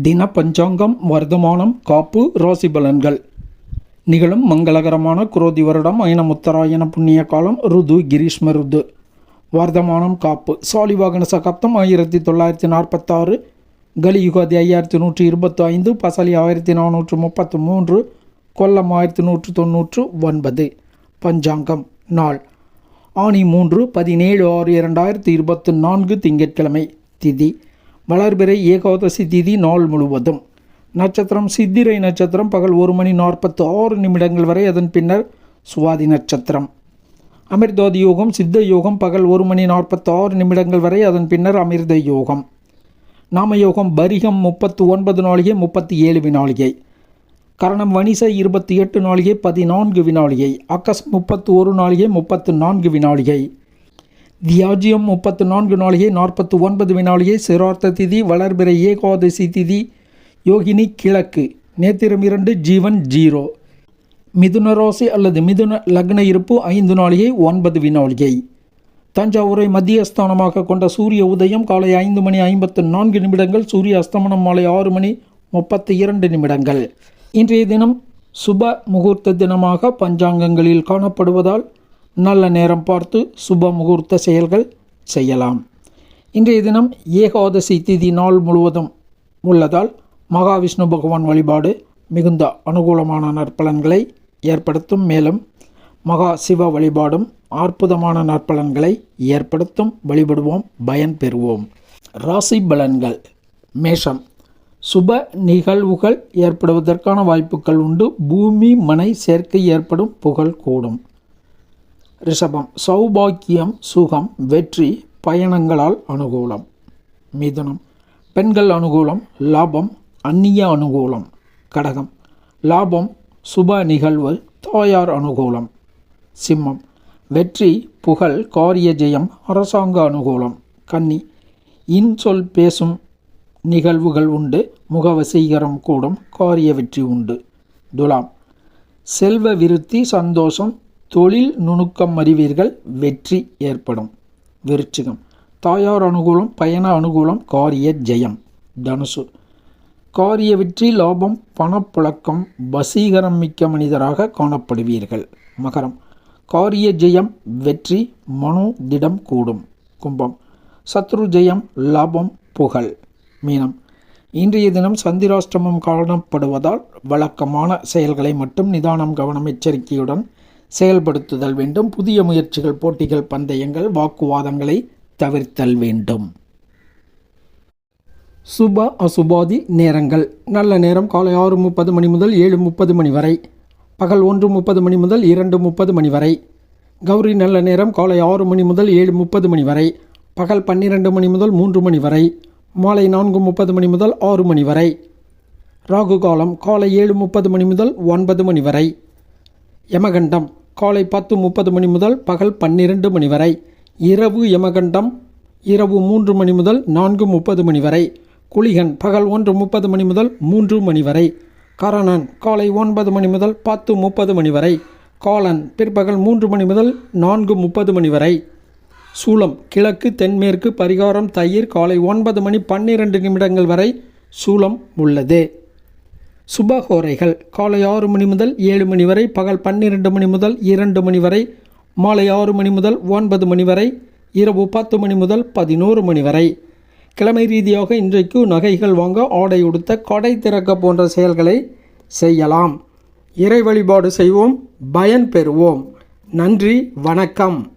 தின பஞ்சாங்கம் வர்த்தமானம் காப்பு ராசி பலன்கள். நிகழும் மங்களகரமான குரோதி வருடம் அயன உத்தராயண புண்ணிய காலம் ருது கிரீஷ்ம ருது. வர்த்தமானம் காப்பு. சாலிவாகன சகாப்தம் ஆயிரத்தி தொள்ளாயிரத்தி நாற்பத்தாறு கலியுகாதி ஐயாயிரத்தி நூற்றி இருபத்தி ஐந்து பசலி ஆயிரத்தி நானூற்று முப்பத்து மூன்று கொல்லம் ஆயிரத்தி நூற்று தொன்னூற்று ஒன்பது பஞ்சாங்கம் நாள். ஆணி மூன்று பதினேழு ஆறு இரண்டாயிரத்தி இருபத்தி நான்கு திங்கட்கிழமை திதி. வளர்பிறை ஏகாதசி திதி நாள் முழுவதும். நட்சத்திரம் சித்திரை நட்சத்திரம் பகல் ஒரு மணி நாற்பத்து ஆறு நிமிடங்கள் வரை அதன் பின்னர் சுவாதி நட்சத்திரம். அமிர்தோதி யோகம் சித்த யோகம் பகல் ஒரு மணி நாற்பத்தி ஆறு நிமிடங்கள் வரை அதன் பின்னர் அமிர்த யோகம். நாமயோகம் பரிகம் முப்பத்து ஒன்பது நாளிகை முப்பத்தி ஏழு வினாளிகை. கரணம் வணிசை இருபத்தி எட்டு நாளிகை பதினான்கு வினாளிகை. அக்கஸ் முப்பத்து ஒரு நாளிகை முப்பத்து நான்கு வினாளிகை. தியாஜியம் முப்பத்து நான்கு நாளிகை நாற்பத்து ஒன்பது வினாளிகை சிரார்த்த திதி வளர்பிறை ஏகாதசி திதி யோகினி கிழக்கு. நேத்திரம் இரண்டு ஜீவன் ஜீரோ. மிதுன ராசி அல்லது மிதுன லக்ன இருப்பு ஐந்து நாளிகை ஒன்பது வினாளிகை. தஞ்சாவூரை மத்தியஸ்தானமாக கொண்ட சூரிய உதயம் காலை ஐந்து மணி ஐம்பத்து நான்கு நிமிடங்கள் சூரிய அஸ்தமனம் மாலை ஆறு மணி முப்பத்தி இரண்டு நிமிடங்கள். இன்றைய தினம் சுப முகூர்த்த தினமாக பஞ்சாங்கங்களில் காணப்படுவதால் நல்ல நேரம் பார்த்து சுப முகூர்த்த செயல்கள் செய்யலாம். இன்றைய தினம் ஏகாதசி திதி நாள் முழுவதும் உள்ளதால் மகாவிஷ்ணு பகவான் வழிபாடு மிகுந்த அனுகூலமான நற்பலன்களை ஏற்படுத்தும். மேலும் மகா சிவ வழிபாடும் அற்புதமான நற்பலன்களை ஏற்படுத்தும். வழிபடுவோம் பயன் பெறுவோம். ராசி பலன்கள். மேஷம். சுப நிகழ்வுகள் ஏற்படுவதற்கான வாய்ப்புகள் உண்டு. பூமி மனை சேர்க்கை ஏற்படும் புகழ் கூடும். ரிஷபம் சௌபாக்கியம் சுகம் வெற்றி பயணங்களால் அனுகூலம். மிதுனம் பெண்கள் அனுகூலம் லாபம் அந்நிய அனுகூலம். கடகம் லாபம் சுப நிகழ்வு தாயார் அனுகூலம். சிம்மம் வெற்றி புகழ் காரிய ஜெயம் அரசாங்க அனுகூலம். கன்னி இன்சொல் பேசும் நிகழ்வுகள் உண்டு முகவசீகரம் கூடும் காரிய வெற்றி உண்டு. துலாம் செல்வ விருத்தி சந்தோஷம் தொழில் நுணுக்கம் அறிவீர்கள் வெற்றி ஏற்படும். விருச்சிகம். தாயார் அனுகூலம் பயண அனுகூலம் காரிய ஜெயம். தனுசு. காரிய வெற்றி லாபம் பணப்புழக்கம் வசீகரம் மிக்க மனிதராக காணப்படுவீர்கள். மகரம். காரிய ஜெயம் வெற்றி மனோ திடம் கூடும். கும்பம். சத்ரு ஜெயம் லாபம் புகழ். மீனம். இன்றைய தினம் சந்திராஷ்டமம் காணப்படுவதால் வழக்கமான செயல்களை மட்டும் நிதானம் கவனம் எச்சரிக்கையுடன் செயல்படுத்துதல் வேண்டும். புதிய முயற்சிகள் போட்டிகள் பந்தயங்கள் வாக்குவாதங்களை தவிர்த்தல் வேண்டும். சுப அசுபாதி நேரங்கள். நல்ல நேரம் காலை ஆறு முப்பது மணி முதல் ஏழு முப்பது மணி வரை. பகல் ஒன்று முப்பது மணி முதல் இரண்டு முப்பது மணி வரை. கௌரி நல்ல நேரம் காலை ஆறு மணி முதல் ஏழு முப்பது மணி வரை. பகல் பன்னிரெண்டு மணி முதல் மூன்று மணி வரை. மாலை நான்கு முப்பது மணி முதல் ஆறு மணி வரை. ராகு காலம் காலை ஏழு முப்பது மணி முதல் ஒன்பது மணி வரை. யமகண்டம் காலை பத்து முப்பது மணி முதல் பகல் பன்னிரண்டு மணி வரை. இரவு யமகண்டம் இரவு மூன்று மணி முதல் நான்கு முப்பது மணி வரை. குளிகன் பகல் ஒன்று முப்பது மணி முதல் மூன்று மணி வரை. கரணன் காலை ஒன்பது மணி முதல் பத்து முப்பது மணி வரை. காலன் பிற்பகல் மூன்று மணி முதல் நான்கு முப்பது மணி வரை. சூலம் கிழக்கு தென்மேற்கு பரிகாரம் தயிர் காலை ஒன்பது மணி பன்னிரண்டு நிமிடங்கள் வரை சூலம் உள்ளது. சுபஹோரைகள் காலை ஆறு மணி முதல் ஏழு மணி வரை பகல் பன்னிரெண்டு மணி முதல் இரண்டு மணி வரை மாலை ஆறு மணி முதல் ஒன்பது மணி வரை இரவு பத்து மணி முதல் பதினோரு மணி வரை. கிழமை ரீதியாக இன்றைக்கு நகைகள் வாங்க ஆடை உடுத்த கடை திறக்க போன்ற செயல்களை செய்யலாம். இறை வழிபாடு செய்வோம். பயன் பெறுவோம். நன்றி வணக்கம்.